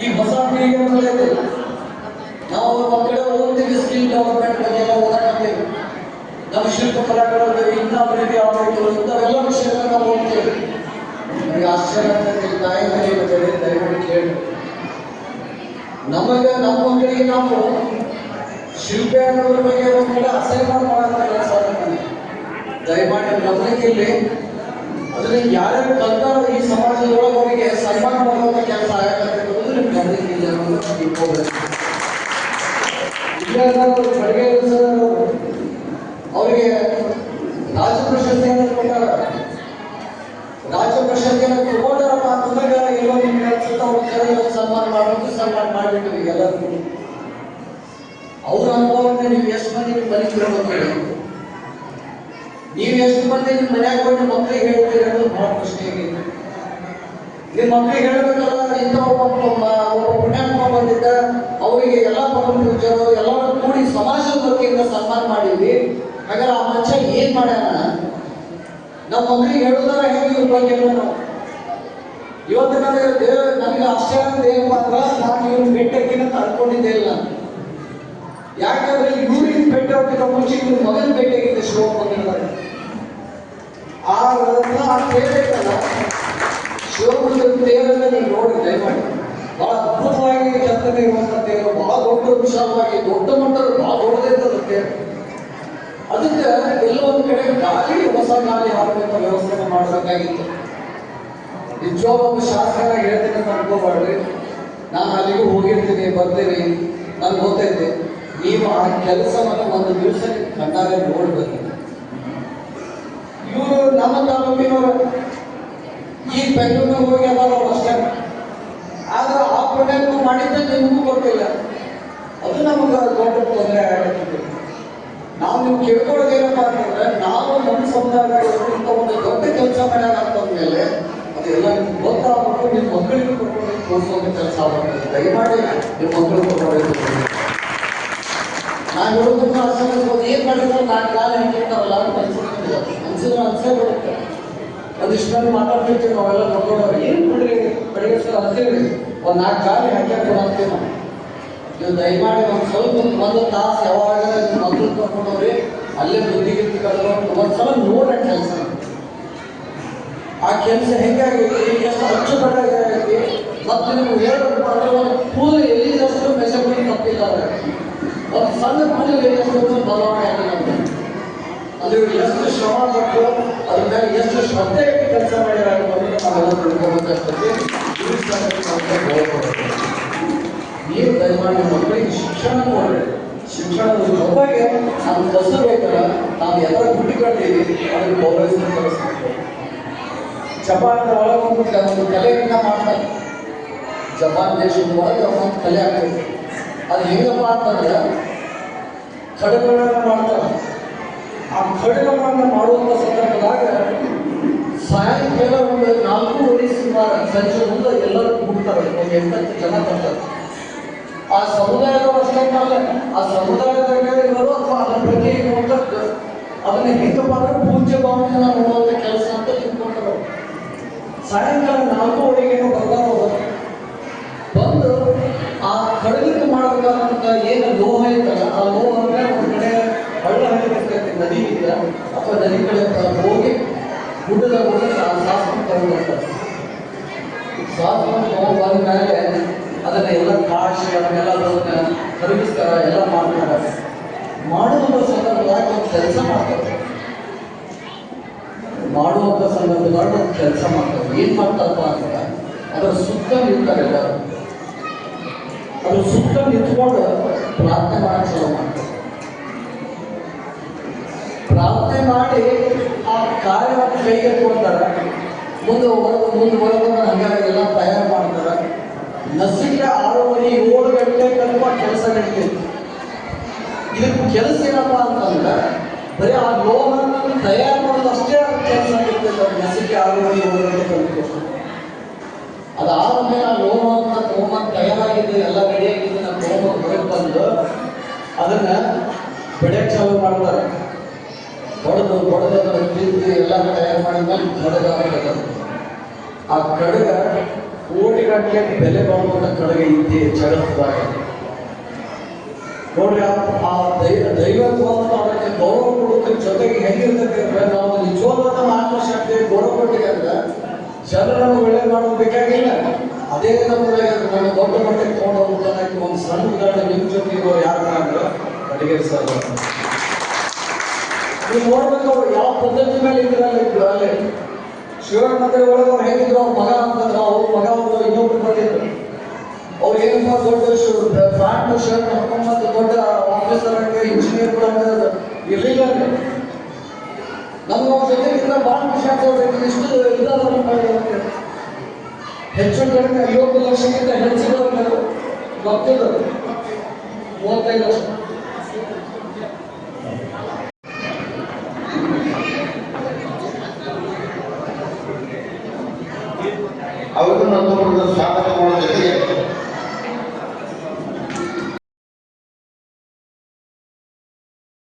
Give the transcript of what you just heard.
ಈ ಹೊಸ ಪೀಳಿಗೆ ಬಂದೈತೆ ನಾವು ಮಕ್ಕಳು ಓದ್ತೀವಿ ಸ್ಕಿಲ್ ಡೆವಲಪ್ಮೆಂಟ್ ಬಗ್ಗೆ ಎಲ್ಲ ಓದಾಕತ್ತೀವಿ ನಮ್ಮ ಶಿಲ್ಪಕಲಾಗಳು ಇಂಥ ಅಭಿವೃದ್ಧಿ ಆಗಬೇಕು ಇಂಥವೆಲ್ಲ ವಿಷಯಗಳನ್ನ ನಾವು ಓದ್ತೇವೆ. ನಮಗೆ ಆಶ್ಚರ್ಯ ಆಗ್ತೈತಿ ತಾಯಿ ಮನೆ ಬಗ್ಗೆ ದಯವಿಟ್ಟು ಕೇಳಿ. ನಮಗೆ, ನಮ್ಮ ಮಕ್ಕಳಿಗೆ ನಾವು ಶಿಲ್ಪ ಅನ್ನೋದ್ರ ಬಗ್ಗೆ ಒಂದು ಕಡೆ ಅಸಹ್ಯ ಮಾಡೋ ಕೆಲಸ ಆಗ್ತದೆ. ದಯಮಾಡಿ ಮೊದಲಿಗೆ ಅದನ್ನ ಯಾರ್ಯಾರು ಕಲ್ತಾರೋ ಈ ಸಮಾಜದೊಳಗೆ ಅವರಿಗೆ ಸನ್ಮಾನ ಮಾಡುವಂತ ಕೆಲಸ ಆಗತ್ತೆ ಅನ್ನೋದು ನಿಮ್ಗೆ ಗಮನಕ್ಕೆ ಇಲ್ಲ ಬೆಳಗ್ಗೆ ದಿವಸ ಅವರಿಗೆ ರಾಜ್ಯ ಪ್ರಶಸ್ತಿಯನ್ನು ಕೊಟ್ಟಾರ ರಾಜ್ಯ ಪ್ರಶಸ್ತಿಯನ್ನು ತಗೊಂಡಾರಪ್ಪ ಅಂತಂದಾಗ ಎಲ್ಲೋ ನಿಮ್ಗೆ ಅನ್ಸುತ್ತೆ ಅವ್ರ ಸನ್ಮಾನ ಮಾಡಬೇಕು ಸನ್ಮಾನ ಮಾಡಿಬಿಟ್ಟು ಎಲ್ಲರಿಗೂ ಅವ್ರ ಅನುಭವಕ್ಕೆ ನೀವು ಎಷ್ಟು ಮಂದಿ ನಿಮ್ಮ ಮನೆಗೆ ನೀವು ಎಷ್ಟು ಮಂದಿ ನಿಮ್ಮ ಮನ್ಯಾಗ ಹೋಗಿ ಮಕ್ಕಳಿಗೆ ಹೇಳ್ತೀರಿ ಬಹಳ ಪ್ರಶ್ನೆ ನಿಮ್ಮ ಮಕ್ಕಳಿಗೆ ಹೇಳ್ಬೇಕಲ್ಲ, ಇಂಥ ಒಬ್ಬ ಬಂದಿದ್ದ ಅವರಿಗೆ ಎಲ್ಲ ಪರಮ ಪೂಜ್ಯರು, ಎಲ್ಲರೂ ಕೂಡಿ ಸಮಾಜದ ವತಿಯಿಂದ ಸನ್ಮಾನ ಮಾಡಿದ್ವಿ. ಹಾಗಾದ್ರೆ ಆ ಮನುಷ್ಯ ಏನ್ ಮಾಡ್ಯಾನ? ನಮ್ಮ ಮಕ್ಕಳಿಗೆ ಹೇಳುದಾರ ಹೇಗೆ ಇವ್ರ ಬಗ್ಗೆ ನಾವು? ಇವತ್ತು ನನಗೆ ನನಗೆ ಆಶ್ಚರ್ಯ ಏನಪ್ಪ ಅಂದ್ರೆ ನಾನು ಇವ್ನ ಬೆಟ್ಟಕ್ಕಿಂತ ಅನ್ಕೊಂಡಿದ್ದೇ ಇಲ್ಲ. ಯಾಕಂದ್ರೆ ಇವ್ರಿಗೆ ಬೆಟ್ಟ ಹೋಗಿದ್ದ ಮುಂಚೆ ಇವ್ರ ಮೊದಲು ಬೆಟ್ಟಾಗಿದ್ದೆ ಶಿವಮೊಗ್ಗದಲ್ಲಿ ಆ ರಥ ಆ ತೇರ್ ಐತಲ್ಲ ಶಿವಮೊಗ್ಗದ ನೀವು ನೋಡಿ, ದಯಮಾಡಿ. ಬಹಳ ಅದ್ಭುತವಾಗಿ ಕೆತ್ತನೆ ಇರುವಂತ ಬಹಳ ದೊಡ್ಡ ವಿಶಾಲವಾಗಿ, ದೊಡ್ಡ ಮಟ್ಟದ ಬಹಳ ದೊಡ್ಡದಿರ್ತದ ಅದಕ್ಕೆ ಎಲ್ಲೋ ಕಡೆ ಗಾಳಿ ಹೊಸ ಗಾಳಿ ಹಾಕುವಂತ ವ್ಯವಸ್ಥೆ ಮಾಡಬೇಕಾಗಿತ್ತು. ನಿಜವಾಗ ಒಂದು ಶಾಸಕ ಹೇಳ್ತೇನೆ ಅಂತ ಅನ್ಕೋಬಾರ್ರಿ ನಾನು ಅಲ್ಲಿಗೆ ಹೋಗಿರ್ತೀನಿ, ಬರ್ತೀನಿ, ನಾನು ಗೊತ್ತೈತೆ ನೀವು ಆ ಕೆಲಸವನ್ನು ಒಂದು ದಿವಸ ಕಣ್ಣಾರೆ ನೋಡ್ಬೇಕು. ಇವರು ನಮ್ಮ ತಾಲೂಕಿನವರು. ಈ ಬೆಂಗಳೂರಿಗೆ ಹೋಗಿ ಅದಾರ ಅಷ್ಟೇ. ಪ್ರಾಡಕ್ಟ್ ಮಾಡಿದ್ದ ನಿಮಗೂ ಗೊತ್ತಿಲ್ಲ ಅದು ನಮಗೆ ದೊಡ್ಡ ತೊಂದರೆ ಆಗುತ್ತೆ ನಾವು ನಿಮ್ಗೆ ಕೇಳ್ಕೊಳ್ಳೋದೇನಪ್ಪ ಅಂತಂದ್ರೆ ನಾವು ನಮ್ಮ ಸಮುದಾಯದಾಗ ಇಂಥ ಒಂದು ದೊಡ್ಡ ಕೆಲಸ ಮಾಡ್ಯಾರ ಅಂತಂದ್ಮೇಲೆ ಅದೆಲ್ಲ ನಿಮ್ಗೆ ಗೊತ್ತಾಗ್ಬಿಟ್ಟು ನಿಮ್ಮ ಮಕ್ಕಳಿಗೂ ಕೊಟ್ಕೊಂಡು ತೋರಿಸೋದು ಕೆಲಸ ಆಗ್ಬೇಕು ದಯಮಾಡಿ ನಿಮ್ಮ ಮಕ್ಕಳು ಕೊಟ್ಟು ನಾನು ಹೇಳೋದನ್ನ ಅನ್ಸೋದು ಏನ್ ಮಾಡಿದ್ರು ನಾನು ಕಾಲ ಹಿಡಿತಾರಲ್ಲ ಅಂತ ಅನ್ಸಿದ್ರೆ ಅನ್ಸಿದ್ರೆ ಅನ್ಸೇ ಬರುತ್ತೆ. ಒಂದಿಷ್ಟು ಮಾತಾಡ್ತಿರ್ತೀವಿ ನಾವೆಲ್ಲ ಮಕ್ಕಳು ಏನು ಬಿಡ್ರಿ? ಬೆಳಗ್ಗೆ ಅನ್ಸಿರ್ಬೇಕು ಒಂದು ನಾಲ್ಕು ಹಾಕ್ಯಾಕ ಅಂತೀವಿ ನಾವು. ನೀವು ದಯಮಾಡಿ ಒಂದು ಸ್ವಲ್ಪ ಒಂದು ತಾಸು ಯಾವಾಗ ಮಕ್ಕಳು ಕರ್ಕೊಂಡವ್ರಿ ಅಲ್ಲೇ ಬುದ್ಧಿ ಗಿದ್ದಿ ಒಂದು ಸಲ ನೋಡ್ರಿ ಕೆಲಸ. ಆ ಕೆಲಸ ಹೆಂಗಾಗಿ ಎಷ್ಟು ಇದೆ ಮತ್ತು ನೀವು ಹೇಳಬೇಕು ಅಂದ್ರೆ ಒಂದು ಕೂದಲು ಎಲ್ಲಿದಷ್ಟು ಮೆಸೇಜ್ ತಪ್ಪಿಲ್ಲ. ಒಂದು ಸಣ್ಣ ಕೂದಲು ಎಲ್ಲಿದಷ್ಟು ಬದಲಾವಣೆ ಆಗಿಲ್ಲ ಅಂದ್ರೆ ಅದು ಎಷ್ಟು ಶ್ರಮ ಕೊಟ್ಟು ಅದ್ರ ಮೇಲೆ ಎಷ್ಟು ಶ್ರದ್ಧೆ ಕೆಲಸ ಮಾಡಿದ್ರೆ ಅಂತ ನಾವೆಲ್ಲ ತಿಳ್ಕೊಬೇಕಾಗ್ತದೆ. ನಾವು ದಯಮಾಡಿ ಮಕ್ಕಳಿಗೆ ಶಿಕ್ಷಣ ಕೊಡ್ರಿ. ಶಿಕ್ಷಣದ ಜೊತೆಗೆ ಕಸು ಬೇಕಲ್ಲ ನಾವು ಎಲ್ಲ ಗುಟ್ಟಿಕೊಂಡಿದ್ದೀವಿ ಅದನ್ನು ಗೌರವಿಸಿದ ಕಲಿಸ್ಬೇಕು ಜಪಾನ್ ಒಳಗೆ ಒಂದು ಕಲೆಯನ್ನ ಮಾಡ್ತಾರೆ. ಜಪಾನ್ ದೇಶದ ಒಳಗೆ ಒಂದು ಕಲೆ ಆಗ್ತದೆ. ಅದು ಹೆಂಗಪ್ಪ ಅಂತಂದ್ರೆ ಖಡ್ಗಗಳನ್ನ ಮಾಡ್ತಾರೆ. ಆ ಖಡ್ಗಗಳನ್ನ ಮಾಡುವಂಥ ಸಂದರ್ಭದಾಗ ಸಾಯಂಕಾಲ ಒಂದು ನಾಲ್ಕೂವರೆ ಸುಮಾರು ಸಂಜೆ ಮುಂದೆ ಎಲ್ಲರೂ ಕೂಡ್ತಾರೆ, ಒಂದು ಜನ ಬರ್ತಾರೆ ಆ ಸಮುದಾಯದ ಅಷ್ಟೇ ಅಲ್ಲ ಆ ಸಮುದಾಯದಾಗ ಇರೋರು ಅಥವಾ ಅದರ ಬಗ್ಗೆ ಇರುವಂಥದ್ದು ಅದನ್ನ ಅಂದ್ರೆ ಪೂಜ್ಯ ಭಾವನೆಯನ್ನ ನೋಡುವಂಥ ಕೆಲಸ ಅಂತ ತಿಳ್ಕೊಂಡರು ಸಾಯಂಕಾಲ ನಾಲ್ಕೂವರೆಗೇನೋ ಬರ್ತಾರೋ ಬಂದು ಆ ಕಡಲಿಗೆ ಮಾಡಬೇಕಾದಂತ ಏನು ಲೋಹ ಐತಲ್ಲ ಆ ಲೋಹ ಅಂದ್ರೆ ಒಂದು ಕಡೆ ಹಳ್ಳ ನದಿ ನದಿಯಿಂದ ಅಥವಾ ನದಿ ಕಡೆ ಹೋಗಿ ಗುಡ್ಡದ ಮೂಲಕ ಸಾಸ್ಕೊಂಡು ತಗೊಂಡು ಬರ್ತಾರೆ ಸಾಸ್ಕೊಂಡು ತಗೊಂಡು ಬಂದ ಮೇಲೆ ಅದನ್ನ ಎಲ್ಲ ಕಾಶಿ, ಅದನ್ನೆಲ್ಲ ಅದನ್ನ ಖರೀದಿಸ್ತಾರ ಎಲ್ಲ ಮಾಡ್ತಾರೆ. ಮಾಡುವಂಥ ಸಂದರ್ಭದಾಗ ಒಂದು ಕೆಲಸ ಮಾಡ್ತಾರೆ? ಮಾಡುವಂಥ ಸಂದರ್ಭದಾಗ ಒಂದು ಕೆಲಸ ಮಾಡ್ತಾರೆ. ಏನು ಮಾಡ್ತಾರಪ್ಪ ಅಂತ ಅದರ ಸುತ್ತ ನಿಂತಾರೆ ಎಲ್ಲರೂ. ಅದ್ರ ಸುತ್ತ ನಿಂತ್ಕೊಂಡು ಪ್ರಾರ್ಥನೆ ಮಾಡಕ್ಕೆ ಶುರು ಮಾಡ್ತಾರೆ. ಪ್ರಾರ್ಥನೆ ಮಾಡಿ ಕಾರ್ಯವನ್ನು ಕೈಗೆತ್ಕೊಳ್ತಾರೆ ಮುಂದೆ ಹೊರಗೆ ಮುಂದೆ ಹೊರಗೆ ಹಂಗಾಗಿಲ್ಲ ತಯಾರು ಮಾಡ್ತಾರೆ. ನಸಿಕೆ ಆರೂವರೆ ಏಳು ಗಂಟೆ ತನಕ ಕೆಲಸ ನಡೀತೈತಿ ಇದಕ್ಕೆ ಕೆಲಸ ಏನಪ್ಪ ಅಂತಂದ್ರೆ, ಬರೀ ಆ ಲೋಹನ ತಯಾರು ಮಾಡೋದು ಅಷ್ಟೇ ಕೆಲಸ ನಡೀತೈತೆ ನಸಿಕೆ ಆರೂವರೆ ಏಳು ಗಂಟೆ ತನಕ. ಅದಾದ್ಮೇಲೆ ಆ ಲೋಹ ಅಂತ ತಗೊಂಬಂದು ತಯಾರಾಗಿದ್ದು ಎಲ್ಲ ರೆಡಿಯಾಗಿದ್ದು ನಮ್ಮ ತಗೊಂಬಂದು ಹೊರಗೆ ಬಂದು ಅದನ್ನ ಬೆಳೆ ಚಾಲು ಮಾಡ್ತಾರೆ. ಹೊಡೆದು ಹೊಡೆದು ತಿಂದು ಎಲ್ಲ ತಯಾರು ಮಾಡಿದ್ಮೇಲೆ ಕಡಗ ಆಗ್ತದೆ ಆ ಕಡಗ ಕೋಟಿಗಟ್ಟಲೆ ಬೆಲೆ ಬಾಳುವಂತ ಕಡೆಗೆ ಇದ್ದೇ ಜಗತ್ತದಾಗ ನೋಡ್ರಿ, ಆ- ದೈವ ದೈವತ್ವವನ್ನು ಅದಕ್ಕೆ ಗೌರವ ಕೊಡೋದ್ರ ಜೊತೆಗೆ ಹೆಂಗಿರ್ತೈತೆ ನಾವು ನಿಜವಾದ ನಮ್ಮ ಗೌರವ ಕೊಟ್ಟಿಗೆ ಅಂದ್ರೆ ಜನರನ್ನು ಒಳ್ಳೆ ಮಾಡೋದು ಬೇಕಾಗಿಲ್ಲ. ಅದೇ ನಮ್ಮದಾಗ ನಾನು ದೊಡ್ಡ ಮಟ್ಟಕ್ಕೆ ತಗೊಂಡು ಹೋಗ್ತಾನೆ ಒಂದು ಸಣ್ಣ ಉದಾಹರಣೆ ನಿಮ್ಮ ಜೊತೆ ಇರೋ ಯಾರು ಅಂದ್ರೆ ಅಡಿಗೆ ಸರ್. ನೀವು ನೋಡ್ಬೇಕು ಅವ್ರು ಯಾವ ಪದ್ಧತಿ ಮೇಲೆ ಇದ್ರ ಅಲ್ಲಿ? ಶಿವನ ಮಂದಿರ ಒಳಗೆ ಅವ್ರು ಹೇಗಿದ್ರು ಅವ್ರ ಮಗ ಅಂತಂದ್ರೆ ಅವ್ರ ಮಗ ಅವರು ಇನ್ನೊಬ್ರು ಬಂದಿದ್ರು ಅವ್ರು ಏನಪ್ಪ ದೊಡ್ಡ ಪ್ಯಾಂಟ್ ಶರ್ಟ್ ಹಾಕೊಂಬಂದು ದೊಡ್ಡ ಆಫೀಸರ್ ಹಂಗೆ ಇಂಜಿನಿಯರ್ ಕೂಡ ಇರ್ಲಿಲ್ಲ ನಮ್ಮ ಅವ್ರ ಜೊತೆ ಇದ್ರೆ ಭಾಳ ಖುಷಿ ಆಗ್ತದೆ ಇಷ್ಟು ಇದಾದ ಹೆಚ್ಚು ಕಡಿಮೆ ಐವತ್ತು ಲಕ್ಷಕ್ಕಿಂತ ಹೆಚ್ಚಿನ ಭಕ್ತರು. ಮೂವತ್ತೈದು ಲಕ್ಷ. ಅವ್ರಿಗೂ ಮತ್ತೊಬ್ಬರ ಸಾಧಕಗಳ ಜೊತೆಗೆ